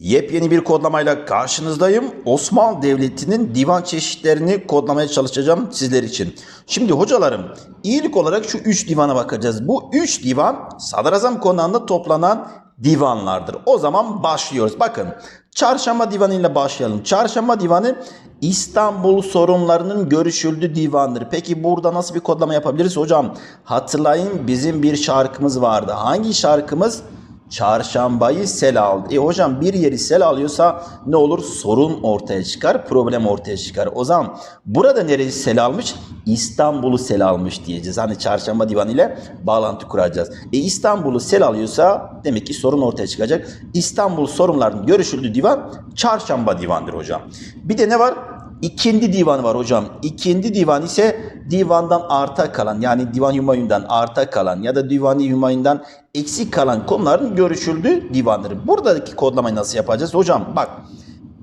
Yepyeni bir kodlamayla karşınızdayım. Osmanlı Devleti'nin divan çeşitlerini kodlamaya çalışacağım sizler için. Şimdi hocalarım iyilik olarak şu 3 divana bakacağız. Bu 3 divan Sadrazam Konağı'nda toplanan divanlardır. O zaman başlıyoruz. Bakın Çarşamba Divanı ile başlayalım. Çarşamba Divanı İstanbul sorunlarının görüşüldüğü divandır. Peki burada nasıl bir kodlama yapabiliriz hocam? Hatırlayın bizim bir şarkımız vardı. Hangi şarkımız? Çarşambayı sel aldı. E hocam bir yeri sel alıyorsa ne olur? Sorun ortaya çıkar, problem ortaya çıkar. O zaman burada nereyi sel almış? İstanbul'u sel almış diyeceğiz. Hani çarşamba divanı ile bağlantı kuracağız. E İstanbul'u sel alıyorsa demek ki sorun ortaya çıkacak. İstanbul sorunlarının görüşüldüğü divan çarşamba divandır hocam. Bir de ne var? İkindi divanı var hocam. İkindi divan ise divandan arta kalan yani divan Hümayun'dan arta kalan ya da divanı Hümayun'dan eksik kalan konuların görüşüldüğü divandır. Buradaki kodlamayı nasıl yapacağız? Hocam bak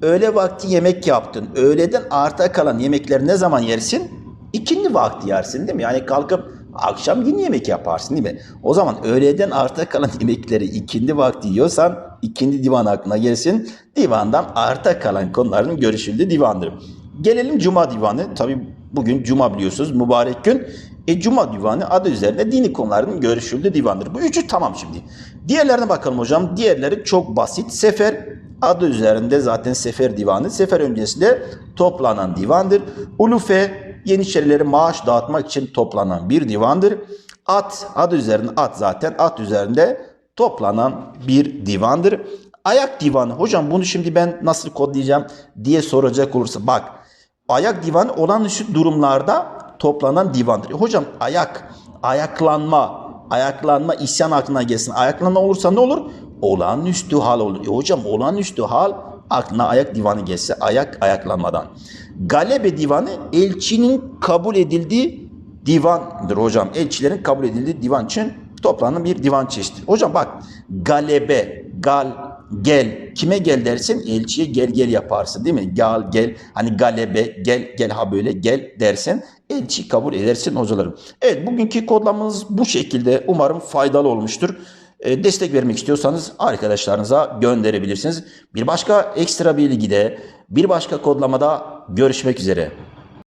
öğle vakti yemek yaptın. Öğleden arta kalan yemekleri ne zaman yersin? İkindi vakti yersin değil mi? Yani kalkıp akşam yine yemek yaparsın değil mi? O zaman öğleden arta kalan yemekleri ikindi vakti yiyorsan ikindi divan aklına gelsin. Divandan arta kalan konuların görüşüldüğü divandır. Gelelim Cuma Divanı. Tabi bugün Cuma biliyorsunuz mübarek gün. E Cuma Divanı adı üzerinde dini konuların görüşüldüğü divandır. Bu üçü tamam şimdi. Diğerlerine bakalım hocam. Diğerleri çok basit. Sefer adı üzerinde zaten Sefer Divanı. Sefer öncesinde toplanan divandır. Ulufe Yeniçerilere maaş dağıtmak için toplanan bir divandır. At adı üzerinde at zaten at üzerinde toplanan bir divandır. Ayak divanı hocam bunu şimdi ben nasıl kodlayacağım diye soracak olursa bak ayak divanı olağanüstü durumlarda toplanan divandır. E hocam ayak, ayaklanma, ayaklanma isyan aklına gelsin. Ayaklanma olursa ne olur? Olağanüstü hal olur. E hocam olağanüstü hal aklına ayak divanı gelse ayak ayaklanmadan. Galebe divanı elçinin kabul edildiği divandır hocam. Elçilerin kabul edildiği divan için toplanan bir divan çeşidi. Hocam bak galebe, gal, gel. Kime gel dersin? Elçiye gel gel yaparsın değil mi? Gel gel. Hani galebe gel gel ha böyle gel dersin. Elçi kabul edersin hocalarım. Evet bugünkü kodlamamız bu şekilde. Umarım faydalı olmuştur. E, destek vermek istiyorsanız arkadaşlarınıza gönderebilirsiniz. Bir başka ekstra bilgide, bir başka kodlamada görüşmek üzere.